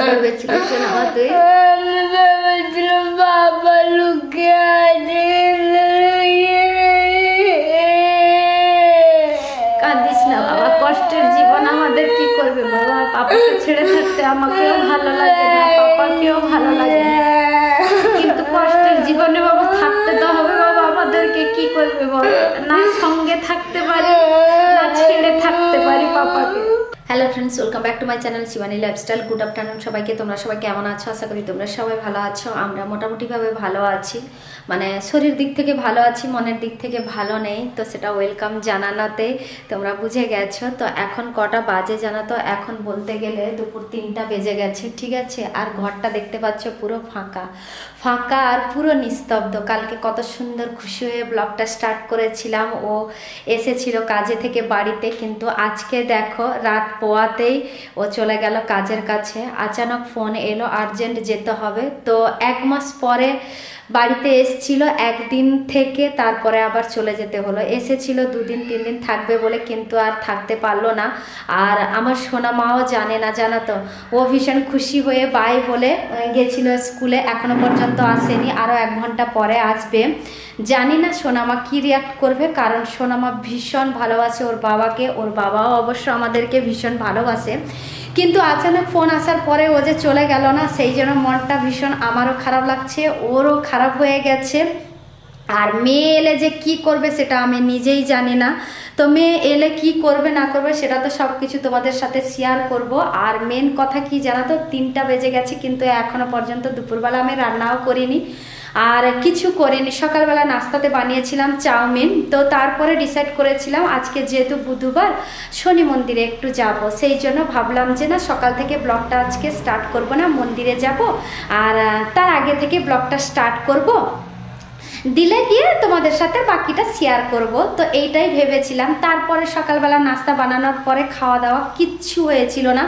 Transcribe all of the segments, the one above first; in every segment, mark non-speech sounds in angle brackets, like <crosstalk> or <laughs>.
ভেবেছিলি কাঁদিস না ছেড়ে থাকতে আমাকেও ভালো লাগে না, পাপাকেও ভালো লাগে কিন্তু কষ্টের জীবনে বাবা থাকতে তো হবে, বাবা আমাদেরকে কি করবে বল? না সঙ্গে থাকতে পারি ছেড়ে hello friends welcome back to my channel Shivani lifestyle good afternoon সবাইকে, তোমরা সবাই কেমন আছো? আশা করি তোমরা সবাই ভালো আছো। আমরা মোটামুটিভাবে ভালো আছি। মানে শরীর দিক থেকে ভালো আছি, মনের দিক থেকে ভালো নেই, তো সেটা ওয়েলকাম জানানোতে তোমরা বুঝে গেছো। তো এখন কটা বাজে জানো তো? এখন বলতে গেলে দুপুর তিনটা বেজে গেছে, ঠিক আছে? আর ঘরটা দেখতে পাচ্ছ পুরো ফাঁকা। ফাঁকা আর পুরো নিস্তব্ধ। কালকে কত সুন্দর খুশি হয়ে ব্লগটা স্টার্ট করেছিলাম। ও এসেছিল কাজে থেকে বাড়িতে, কিন্তু আজকে দেখো রাত পোয়াতেই ও চলে গেল কাজের কাছে। আচানক ফোন এলো আর্জেন্ট যেতে হবে। তো এক মাস পরে বাড়িতে এসছিল একদিন থেকে তারপরে আবার চলে যেতে হলো। এসেছিল দুদিন তিন দিন থাকবে বলে কিন্তু আর থাকতে পারল না। আর আমার সোনা মাও জানে না, জানা তো? ও ভীষণ খুশি হয়ে বাই বলে গেছিল স্কুলে, এখনও পর্যন্ত আসেনি আরও এক ঘণ্টা পরে আসবে। জানি না সোনামা কি রিয়াক্ট করবে, কারণ সোনামা ভীষণ ভালোবাসে ওর বাবাকে, ওর বাবাও অবশ্য আমাদেরকে ভীষণ ভালোবাসে। কিন্তু আচানক ফোন আসার পরে ও যে চলে গেল না, সেই জন্য মনটা ভীষণ আমারও খারাপ লাগছে, ওরও খারাপ হয়ে গেছে। আর মেয়ে এলে যে কি করবে সেটা আমি নিজেই জানি না। তো মেয়ে এলে কি করবে না করবে সেটা তো সব কিছু তোমাদের সাথে শেয়ার করব। আর মেন কথা কি জানো তো, তিনটা বেজে গেছে, কিন্তু এখনও পর্যন্ত দুপুরবেলা আমি রান্নাও করিনি। আর কিছু করিনি। সকালবেলা নাস্তাতে বানিয়েছিলাম চাউমিন। তো তারপরে ডিসাইড করেছিলাম আজকে যেহেতু বুধবার, শনি মন্দিরে একটু যাব। সেই জন্য ভাবলাম যে না, সকাল থেকে ব্লগটা আজকে স্টার্ট করব না, মন্দিরে যাব। আর তার আগে থেকে ব্লগটা স্টার্ট করব। দিলে গিয়ে তোমাদের সাথে বাকিটা শেয়ার করব। তো এইটাই ভেবেছিলাম। তারপরে সকালবেলা নাস্তা বানানোর পরে খাওয়া দাওয়া কিচ্ছু হয়েছিল না।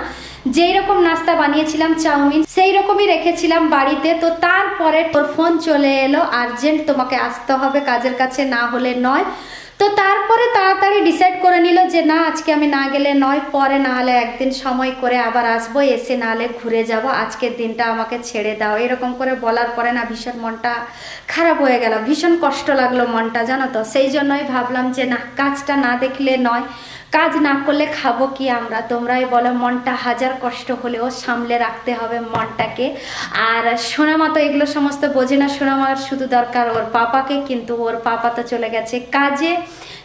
যেই রকম নাস্তা বানিয়েছিলাম, চাউমিন, সেই রকমই রেখেছিলাম বাড়িতে। তো তারপরে তোর ফোন চলে এলো, আর্জেন্ট তোমাকে আসতে হবে, কাজের কাছে না হলে নয়। তো তারপরে তাড়াতাড়ি ডিসাইড করে নিল যে, না, আজকে আমি না গেলে নয়, পরে না হলে একদিন সময় করে আবার আসব, এসে না হলে ঘুরে যাব, আজকের দিনটা আমাকে ছেড়ে দাও। এরকম করে বলার পরে না ভীষণ মনটা খারাপ হয়ে গেল, ভীষণ কষ্ট লাগল মনটা, জানো তো? সেই জন্যই ভাবলাম যে, না, কাজটা না দেখলে নয়। কাজ না করলে খাব কি আমরা? তোমরাই বলো, মনটা হাজার কষ্ট হলেও সামলে রাখতে হবে মনটাকে। আর সোনামা তো এগুলো সমস্ত বোঝে না সোনামার শুধু দরকার ওর পাপাকে, কিন্তু ওর পাপা তো চলে গেছে কাজে।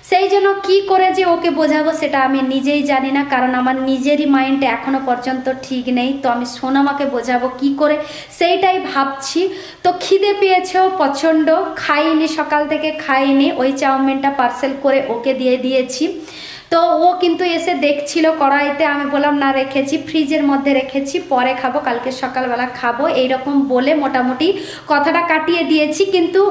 সেই জন্য কি করে যে ওকে বোঝাবো সেটা আমি নিজেই জানি না, কারণ আমার নিজেরই মাইন্ড এখনও পর্যন্ত ঠিক নেই। তো আমি সোনামাকে বোঝাবো কি করে, সেইটাই ভাবছি। তো খিদে পেয়েছেও প্রচণ্ড, খাইনি, সকাল থেকে খাইনি। ওই চাউমিনটা পার্সেল করে ওকে দিয়ে দিয়েছি। তো ও কিন্তু এসে দেখছিল কড়াইতে, আমি বললাম, না, রেখেছি, ফ্রিজের মধ্যে রেখেছি, পরে খাব, কালকে সকালবেলা খাব। এইরকম বলে মোটামুটি কথাটা কাটিয়ে দিয়েছি, কিন্তু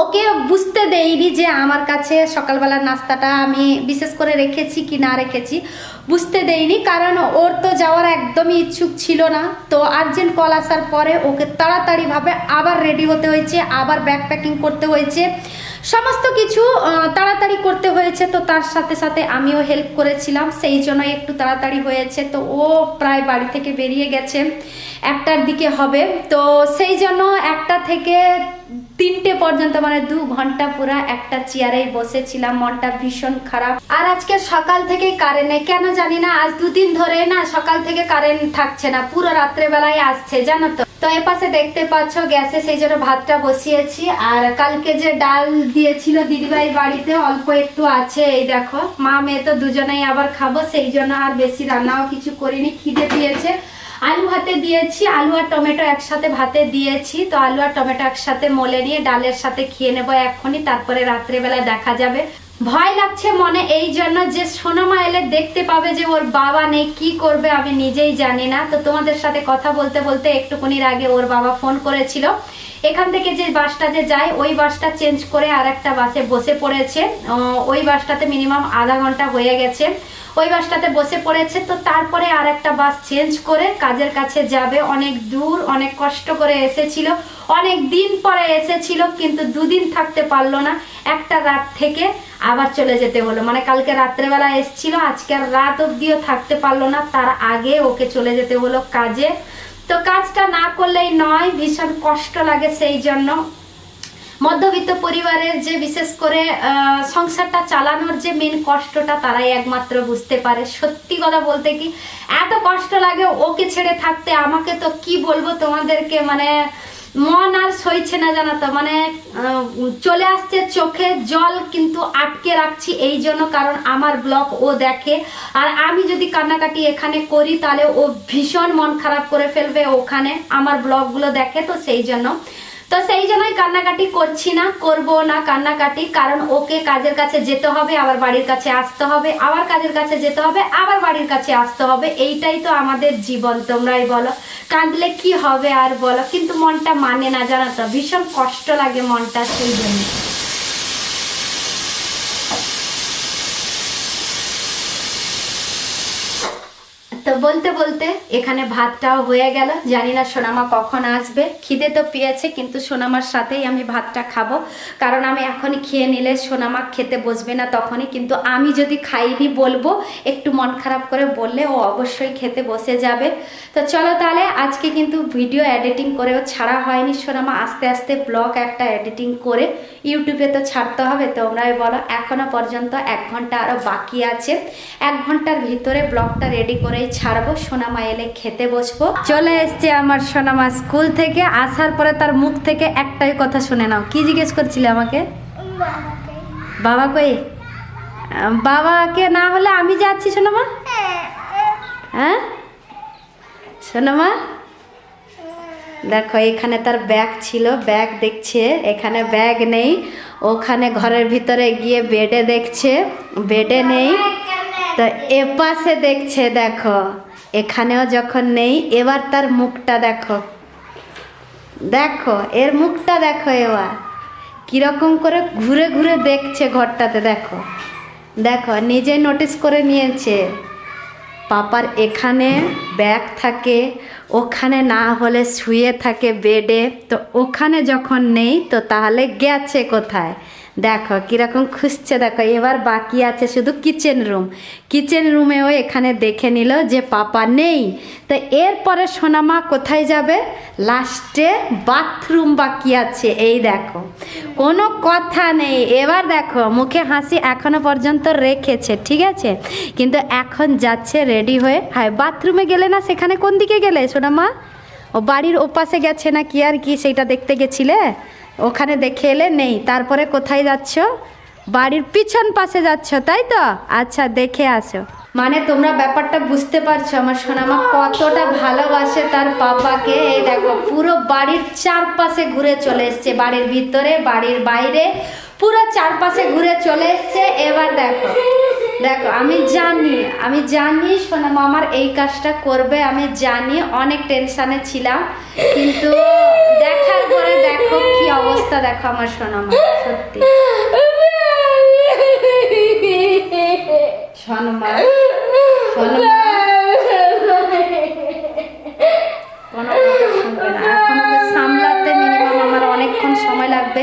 ওকে বুঝতে দেইনি যে আমার কাছে সকালবেলার নাস্তাটা আমি বিশেষ করে রেখেছি কি না রেখেছি, বুঝতে দেইনি, কারণ ওর তো যাওয়ার একদমই ইচ্ছুক ছিল না। তো আর্জেন্ট কল আসার পরে ওকে তাড়াতাড়িভাবে আবার রেডি হতে হয়েছে, আবার ব্যাগ প্যাকিং করতে হয়েছে। সমস্ত কিছু তাড়াতাড়ি করতে হয়েছে, তো তার সাথে সাথে আমিও হেল্প করেছিলাম, সেই জন্য একটু তাড়াতাড়ি হয়েছে, তো ও প্রায় বাড়ি থেকে বেরিয়ে গেছে, একটার দিকে হবে, তো সেই জন্য একটা থেকে তিনটে পর্যন্ত মানে দু ঘণ্টা পুরা একটা চেয়ারেই বসেছিলাম, মনটা ভীষণ খারাপ। আর আজকে সকাল থেকে কারেন্ট কেন জানি না, আজ দুদিন ধরে না সকাল থেকে কারেন্ট থাকছে না, পুরো রাত্রেবেলায় আসছে, জানো তো। তো এপাশে দেখতে পাচ্ছ গ্যাসে সেই জন্য ভাতটা বসিয়েছি। আর কালকে যে ডাল দিয়েছিল দিদিভাই বাড়িতে, অল্প একটু আছে, এই দেখো। মা মেয়ে তো দুজনেই আবার খাব, সেই জন্য আর বেশি রান্নাও কিছু করিনি, খিদে পেয়েছে। আলু ভাতে দিয়েছি, আলু আর টমেটো একসাথে ভাতে দিয়েছি। তো আলু আর টমেটো একসাথে মলে নিয়ে ডালের সাথে খেয়ে নেব এক্ষুনি তারপরে রাত্রেবেলা দেখা যাবে। ভয় লাগছে মনে এই জন্য যে সোনামা এলে দেখতে পাবে যে ওর বাবা নেই, কি করবে আমি নিজেই জানি না। তো তোমাদের সাথে কথা বলতে বলতে একটুকুনির আগে ওর বাবা ফোন করেছিল। এখান থেকে যে বাসটা যে যায়, ওই বাসটা চেঞ্জ করে আর একটা বাসে বসে পড়েছে। ওই বাসটাতে মিনিমাম আধা ঘণ্টা হয়ে গেছে। ওই বাসটাতে বসে পড়েছে, তো তারপরে আর একটা বাস চেঞ্জ করে কাজের কাছে যাবে। অনেক দূর, অনেক কষ্ট করে এসেছিল। অনেক দিন পরে এসেছিল, কিন্তু দুদিন থাকতে পারল না। একটা রাত থেকে আবার চলে যেতে হলো। মানে কালকে রাত্রেবেলা এসছিল, আজকে রাত অবধিও থাকতে পারল না। তার আগে ওকে চলে যেতে হলো কাজে। তো কাজটা না করলেই নয়, ভীষণ কষ্ট লাগে সেই জন্য। মধ্যবিত্ত পরিবারের যে বিশেষ করে সংসারটা চালানোর যে মেন কষ্টটা তারাই একমাত্র বুঝতে পারে। সত্যি কথা বলতে কি, এত কষ্ট লাগে ওকে ছেড়ে থাকতে, আমাকে তো কি বলব তোমাদেরকে? মানে মন আর সইছে না জানো তো? মানে চলে আসছে চোখে জল কিন্তু আটকে রাখছি এই জন্য, কারণ আমার ব্লগ ও দেখে। আর আমি যদি কান্নাকাটি এখানে করি, তাহলে ও ভীষণ মন খারাপ করে ফেলবে ওখানে, আমার ব্লগগুলো দেখে তো সেই জন্য। তো সেই জন্যই কান্নাকাটি করছি না, করব না কান্নাকাটি, কারণ ওকে কাজের কাছে যেতে হবে, আবার বাড়ির কাছে আসতে হবে, আবার কাজের কাছে যেতে হবে, আবার বাড়ির কাছে আসতে হবে, এইটাই তো আমাদের জীবন, তোমরাই বলো। কাঁদলে কি হবে আর বলো, কিন্তু মনটা মানে না জানো তো, ভীষণ কষ্ট লাগে মনটা সেই জন্য। বলতে বলতে এখানে ভাতটাও হয়ে গেল। জানি না সোনামা কখন আসবে। খিদে তো পেয়েছে, কিন্তু সোনামার সাথেই আমি ভাতটা খাব। কারণ আমি এখনই খেয়ে নিলে সোনামা খেতে বসবে না তখনই। কিন্তু আমি যদি খাইনি বলব, একটু মন খারাপ করে বললে ও অবশ্যই খেতে বসে যাবে। তো চলো তাহলে, আজকে কিন্তু ভিডিও এডিটিং করেও ছাড়া হয়নি সোনামা। আস্তে আস্তে ব্লগ একটা এডিটিং করে ইউটিউবে তো ছাড়তে হবে, তোমরাই বলো। এখনও পর্যন্ত এক ঘণ্টা আরও বাকি আছে। এক ঘণ্টার ভিতরে ব্লগটা রেডি করেই ছাড়বো, সোনামা এলে খেতে বসবো। চলে এসছে আমার সোনামা স্কুল থেকে, আসার পরে তার মুখ থেকে একটাই কথা শুনে নাও। কি জিজ্ঞেস করছিলে আমাকে? বাবা কই? বাবাকে না হলে আমি যাচ্ছি, সোনামা? হ্যাঁ? সোনামা? দেখো, এখানে তার ব্যাগ ছিল, ব্যাগ দেখছে, এখানে ব্যাগ নেই, ওখানে ঘরের ভিতরে গিয়ে বেডে দেখছে, বেডে নেই। তো এপাশে দেখছে, দেখো। এখানেও যখন নেই, এবার তার মুখটা দেখো। দেখো, এর মুখটা দেখো এবার। কীরকম করে ঘুরে ঘুরে দেখছে ঘরটাতে, দেখো। দেখো, নিজে নোটিস করে নিয়েছে। পাপার এখানে ব্যাগ থাকে, ওখানে না হলে শুয়ে থাকে বেডে তো ওখানে যখন নেই, তো তাহলে গেছে কোথায়? দেখো, কীরকম খুঁজছে দেখো, এবার বাকি আছে শুধু কিচেন রুম কিচেন রুমেও এখানে দেখে নিল যে পাপা নেই। তো এরপরে সোনামা কোথায় যাবে? লাস্টে বাথরুম বাকি আছে, এই দেখো। কোনো কথা নেই। এবার দেখো, মুখে হাসি এখনও পর্যন্ত রেখেছে, ঠিক আছে? কিন্তু এখন যাচ্ছে রেডি হয়ে। হ্যাঁ বাথরুমে গেলে না সেখানে কোন দিকে গেলে সোনামা? ও বাড়ির ওপাশে গেছে না কি আর কি সেইটা দেখতে গেছিলে? ওখানে দেখে এলে নেই। তারপরে কোথায় যাচ্ছ? বাড়ির পিছন পাশে যাচ্ছ, তাই তো? আচ্ছা দেখে আসো। মানে তোমরা ব্যাপারটা বুঝতে পারছ, আমার সোনামা কতটা ভালোবাসে তার পাপাকে। এই দেখো, পুরো বাড়ির চারপাশে ঘুরে চলে এসছে। বাড়ির ভিতরে, বাড়ির বাইরে, পুরো চারপাশে ঘুরে চলে এসছে। এবার দেখো দেখো, আমি জানি আমি জানি সোনামা আমার এই কাজটা করবে, আমি জানি, অনেক টেনশানে ছিলাম। কিন্তু দেখার পরে দেখো কি অবস্থা, দেখো আমার সোনামা সত্যি। এখন সামলাতে মিনিমাম আমার অনেকক্ষণ সময় লাগবে।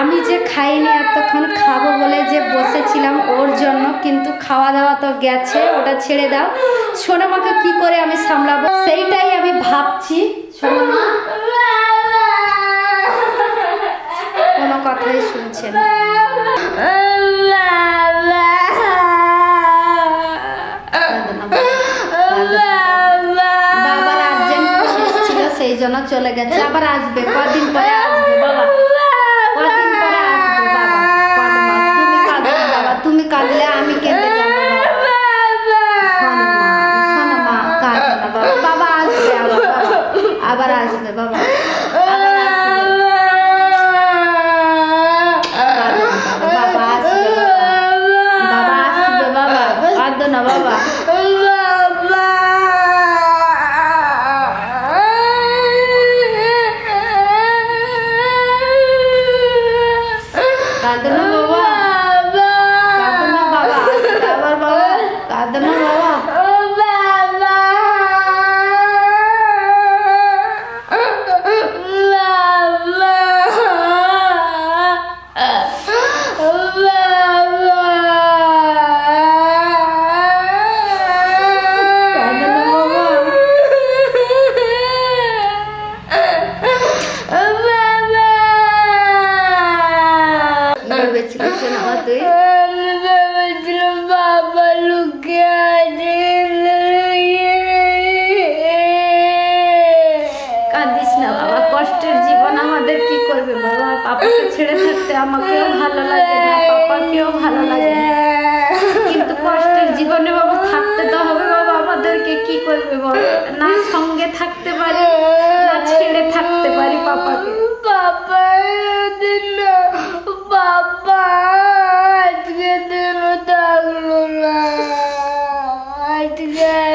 আমি যে খাইনি এতক্ষণ খাব বলে যে বসেছিলাম ওর জন্য, কিন্তু খাওয়া দাওয়া তো গেছে, ওটা ছেড়ে দাও। সোনামাকে কি করে আমি সামলাবো? সেইটাই আমি ভাবছি। সোনামা কোনো কথাই শুনছে না কাঁদো না, কাঁদো না। বাবার আর্জেন্ট ছিল সেই জন্য চলে গেছে আবার আসবে কদিন পরে আসবে বাবা 饿了 <laughs> পাপাকে ছেড়ে থাকতে আমাকেও ভালো লাগে না পাপাকেও ভালো লাগে কিন্তু কষ্টের জীবনে বাবা থাকতে তো হবে বাবা আমাদেরকে কি করবে বলো? না সঙ্গে থাকতে পারি না ছেড়ে থাকতে পারি পাপাকে। পাপা দিন পাপা আজকে দিন থাকল না। আজকে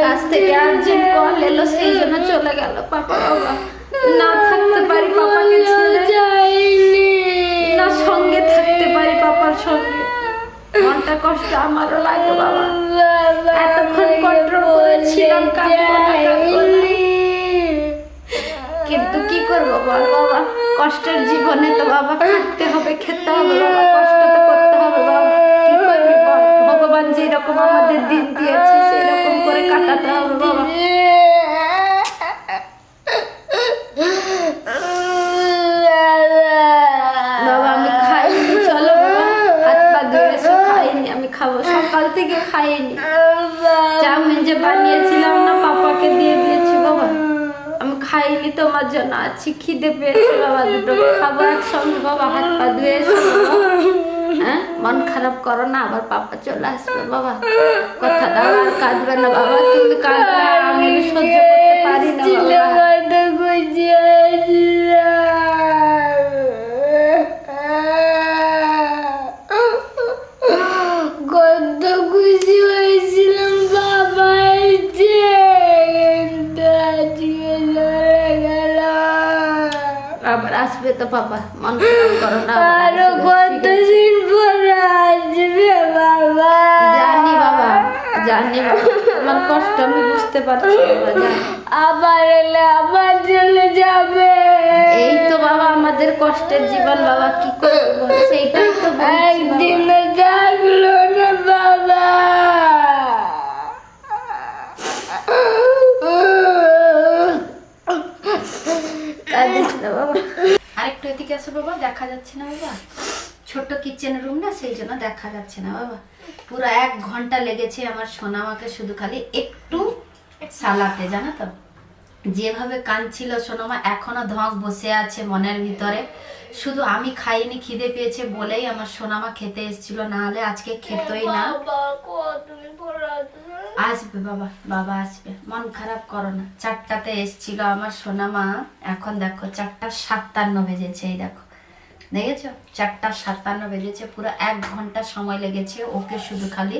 কাছ থেকে আর্জেন্ট কল এলো সেই জন্য চলে গেল পাপা বাবা। না থাকতে পারি পাপাকে ছেড়ে। না সঙ্গে থাকতে পারি পাপার সঙ্গে। মনটা কষ্ট আমারও লাগে বাবা। এতক্ষণ control করেছিলাম। কিন্তু কি করব বল বাবা? কষ্টের জীবনে তো বাবা খাটতে হবে খেতে হবে বাবা কষ্ট তো করতে হবে বাবা। কি করবি বল? ভগবান যেরকম আমাদের দিন দিয়েছে সেই রকম করে কাটাতে হবে বাবা আমি খাইনি চলো বাবা হাত পা ধুয়ে এসো খাইনি আমি খাব সকাল থেকে খাইনি চাউমিন যে বানিয়েছিলাম না পাপাকে দিয়ে দিয়েছি বাবা আমি খাইনি তোমার জন্য আছি খিদে পেয়েছে বাবা দুটো খাব একসঙ্গে বাবা হাত পা ধুয়ে হ্যাঁ? মন খারাপ করো না আবার পাপা চলে আসবে বাবা। কথা দাও আর কাঁদবে না বাবা তুমি কাঁদবে আমি সহ্য করতে পারি না বাবা। আসবে তো পাপা মন <gasps> করো না আরও আসবে, ঠিক কতদিন পরে আসবে বাবা? জানি বাবা জানি আমার কষ্ট আমি বুঝতে পারছি আবার এলে আবার চলে যাবে। এই তো বাবা আমাদের কষ্টের জীবন বাবা কি করব? সেইটাই তো বাবা। একদিন থাকল না বাবা কাঁদিস না বাবা আরেকটু এদিকে আসো বাবা, দেখা যাচ্ছে না বাবা। ছোট কিচেন রুম না, সেই জন্য দেখা যাচ্ছে না বাবা। পুরো এক ঘণ্টা লেগেছে আমার সোনামাকে শুধু খালি একটু সালাতে, জানো তো? যেভাবে কাঁদছিল সোনামা, এখনও ধক বসে আছে মনের ভিতরে। শুধু আমি খাইনি, খিদে পেয়েছে বলেই আমার সোনামা খেতে এসেছিল, না হলে আজকে খেতই না। আসবে বাবা বাবা আসবে। মন খারাপ করো না। চারটাতে এসছিল আমার সোনা মা এখন দেখো, চারটা সাতান্ন বেজেছে, এই দেখো। দেখেছ? চারটা সাতান্ন বেজেছে, পুরো এক ঘণ্টা সময় লেগেছে ওকে শুধু খালি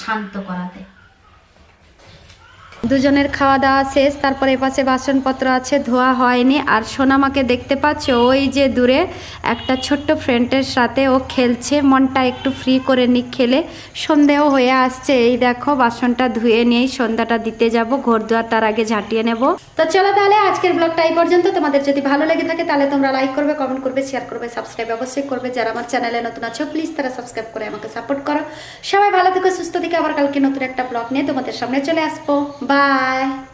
শান্ত করাতে। দুজনের খাওয়া দাওয়া শেষ, তারপরে এপাশে বাসনপত্র আছে, ধোয়া হয়নি। আর সোনামাকে দেখতে পাচ্ছ, ওই যে দূরে একটা ছোট্ট ফ্রেন্ডের সাথে ও খেলছে। মনটা একটু ফ্রি করে নি খেলে সন্ধেও হয়ে আসছে। এই দেখো, বাসনটা ধুয়ে নিয়েই সন্ধ্যাটা দিতে যাব। ঘর দুয়ার তার আগে ঝাঁটিয়ে নেব। তো চলো তাহলে, আজকের ব্লগটা এই পর্যন্ত। তোমাদের যদি ভালো লেগে থাকে, তাহলে তোমরা লাইক করবে কমেন্ট করবে শেয়ার করবে সাবস্ক্রাইব অবশ্যই করবে। যারা আমার চ্যানেলে নতুন আছো প্লিজ তারা সাবস্ক্রাইব করে আমাকে সাপোর্ট করো। সবাই ভালো থেকো, সুস্থ থেকে। আবার কালকে নতুন একটা ব্লগ নিয়ে তোমাদের সামনে চলে আসব। বাই